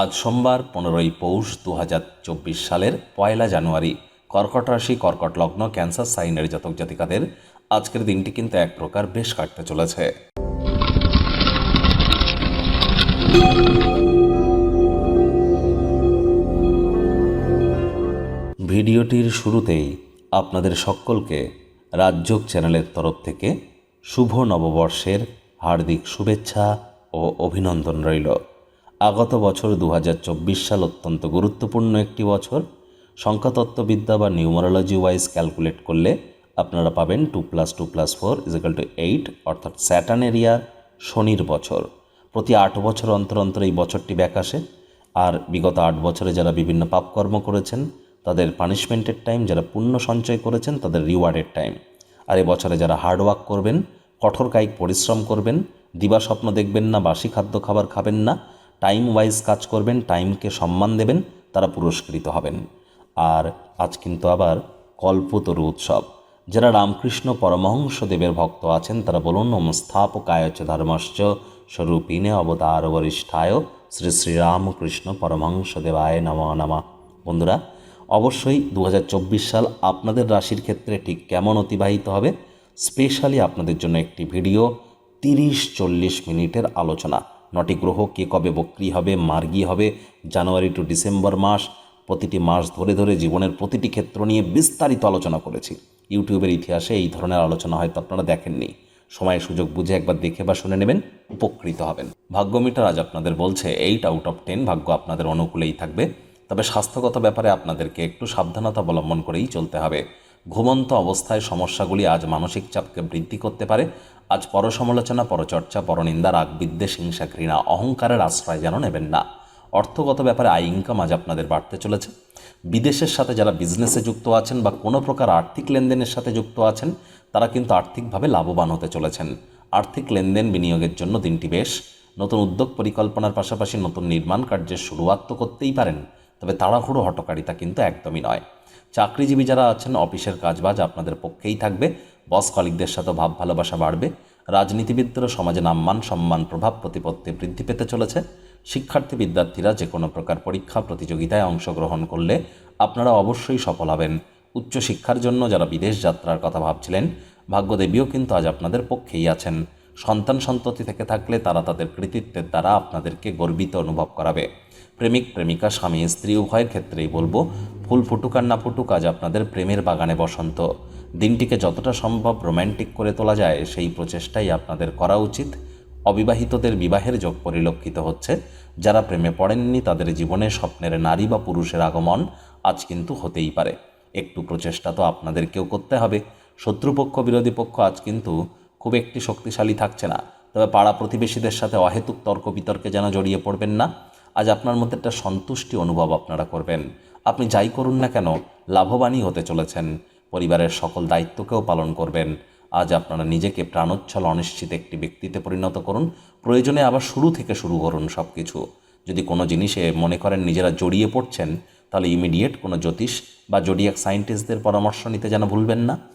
আজ সোমবার, পনেরোই পৌষ দু হাজার চব্বিশ সালের পয়লা জানুয়ারি। কর্কট রাশি, কর্কট লগ্ন, ক্যান্সার, সাইনের জাতক জাতিকাদের আজকের দিনটি কিন্তু এক প্রকার বেশ কাটতে চলেছে। ভিডিওটির শুরুতেই আপনাদের সকলকে রাজযোগ চ্যানেলের তরফ থেকে শুভ নববর্ষের হার্দিক শুভেচ্ছা ও অভিনন্দন রইল। আগত বছর দু হাজার চব্বিশ সাল অত্যন্ত গুরুত্বপূর্ণ একটি বছর। সংখ্যাতত্ত্ববিদ্যা বা নিউমারোলজি ওয়াইজ ক্যালকুলেট করলে আপনারা পাবেন two plus two plus four is equal to eight, অর্থাৎ স্যাটার্ন এরিয়া শনির বছর। প্রতি আট বছর অন্তর অন্তর এই বছরটি ব্যাক আসে। আর বিগত আট বছরে যারা বিভিন্ন পাপকর্ম করেছেন, তাদের পানিশমেন্টের টাইম, যারা পুণ্য সঞ্চয় করেছেন, তাদের রিওয়ার্ডের টাইম। আর এ বছরে যারা হার্ড ওয়ার্ক করবেন, কঠোর কায়িক পরিশ্রম করবেন দিবা স্বপ্ন দেখবেন না, বাসি খাদ্য খাবার খাবেন না টাইম ওয়াইজ কাজ করবেন টাইমকে সম্মান দেবেন, তারা পুরস্কৃত হবেন। আর আজ কিন্তু আবার কল্পতরু উৎসব। যারা রামকৃষ্ণ পরমহংস দেবের ভক্ত আছেন, তারা বলুন ওম স্থাপকায় চ ধর্মশ্চ স্বরূপিণে অবতার বরিষ্ঠায় শ্রী শ্রীরামকৃষ্ণ পরমহংস দেবায় নম নমা। বন্ধুরা, অবশ্যই দু হাজার চব্বিশ সাল আপনাদের রাশির ক্ষেত্রে ঠিক কেমন অতিবাহিত হবে? স্পেশালি আপনাদের জন্য একটি ভিডিও তিরিশ চল্লিশ মিনিটের আলোচনা। নটি গ্রহ কে কবে বক্রি হবে, মার্গী হবে, জানুয়ারি টু ডিসেম্বর মাস, প্রতিটি মাস ধরে ধরে জীবনের প্রতিটি ক্ষেত্র নিয়ে বিস্তারিত আলোচনা করেছি। ইউটিউবের ইতিহাসে এই ধরনের আলোচনা হয়তো আপনারা দেখেননি। সময় সুযোগ বুঝে একবার দেখে বা শুনে নেবেন, উপকৃত হবেন। ভাগ্যমিটার আজ আপনাদের বলছে এইট আউট অফ টেন ভাগ্য আপনাদের অনুকূলেই থাকবে। তবে স্বাস্থ্যগত ব্যাপারে আপনাদেরকে একটু সাবধানতা অবলম্বন করেই চলতে হবে। ঘুমন্ত অবস্থায় সমস্যাগুলি আজ মানসিক চাপকে বৃদ্ধি করতে পারে আজ পরসমালোচনা, পরচর্চা, পরনিন্দা রাগ বিদ্বেষ হিংসা, ঘৃণা, অহংকারের আশ্রয় যেন নেবেন না। অর্থগত ব্যাপারে আয় ইনকাম আজ আপনাদের বাড়তে চলেছে। বিদেশের সাথে যারা বিজনেসে যুক্ত আছেন বা কোনো প্রকার আর্থিক লেনদেনের সাথে যুক্ত আছেন, তারা কিন্তু আর্থিকভাবে লাভবান হতে চলেছেন। আর্থিক লেনদেন বিনিয়োগের জন্য দিনটি বেশ। নতুন উদ্যোগ পরিকল্পনার পাশাপাশি নতুন নির্মাণ কার্যের শুরুয়াত তো করতেই পারেন, তবে তাড়াহুড়ো হটকারিতা কিন্তু একদমই নয়। চাকরিজীবী যারা আছেন, অফিসের কাজবাজ আপনাদের পক্ষেই থাকবে। বস কলিকদের সাথে ভাব ভালোবাসা বাড়বে। রাজনীতিবিদদেরও সমাজে নাম্মান সম্মান প্রভাব প্রতিপত্তি বৃদ্ধি পেতে চলেছে। শিক্ষার্থী বিদ্যার্থীরা যে কোনো প্রকার পরীক্ষা প্রতিযোগিতায় অংশগ্রহণ করলে আপনারা অবশ্যই সফল হবেন। উচ্চশিক্ষার জন্য যারা বিদেশ যাত্রার কথা ভাবছিলেন, ভাগ্যদেবীও কিন্তু আজ আপনাদের পক্ষেই আছেন। সন্তান সন্ততি থেকে থাকলে তারা তাদের কৃতিত্বের দ্বারা আপনাদেরকে গর্বিত অনুভব করাবে। প্রেমিক, প্রেমিকা, স্বামী, স্ত্রী, উভয়ের ক্ষেত্রেই বলব ফুল ফুটুক আর না ফুটুক, আজ আপনাদের প্রেমের বাগানে বসন্ত। দিনটিকে যতটা সম্ভব রোম্যান্টিক করে তোলা যায়, সেই প্রচেষ্টাই আপনাদের করা উচিত। অবিবাহিতদের বিবাহের যোগ পরিলক্ষিত হচ্ছে। যারা প্রেমে পড়েননি, তাদের জীবনে স্বপ্নের নারী বা পুরুষের আগমন আজ কিন্তু হতেই পারে। একটু প্রচেষ্টা তো আপনাদেরকেও করতে হবে। শত্রুপক্ষ, বিরোধী পক্ষ আজ কিন্তু খুব একটি শক্তিশালী থাকছে না। তবে পাড়া প্রতিবেশীদের সাথে অহেতুক তর্ক বিতর্কে যেন জড়িয়ে পড়বেন না। আজ আপনার মধ্যে একটা সন্তুষ্টি অনুভব আপনারা করবেন। আপনি যাই করুন না কেন, লাভবানই হতে চলেছেন। পরিবারের সকল দায়িত্বকেও পালন করবেন। আজ আপনারা নিজেকে প্রাণোচ্ছল অনিশ্চিত একটি ব্যক্তিতে পরিণত করুন। প্রয়োজনে আবার শুরু থেকে শুরু করুন সব কিছু যদি কোনো জিনিসে মনে করেন নিজেরা জড়িয়ে পড়ছেন, তাহলে ইমিডিয়েট কোনো জ্যোতিষ বা জোডিয়াক সায়েন্টিস্টদের পরামর্শ নিতে যেন ভুলবেন না।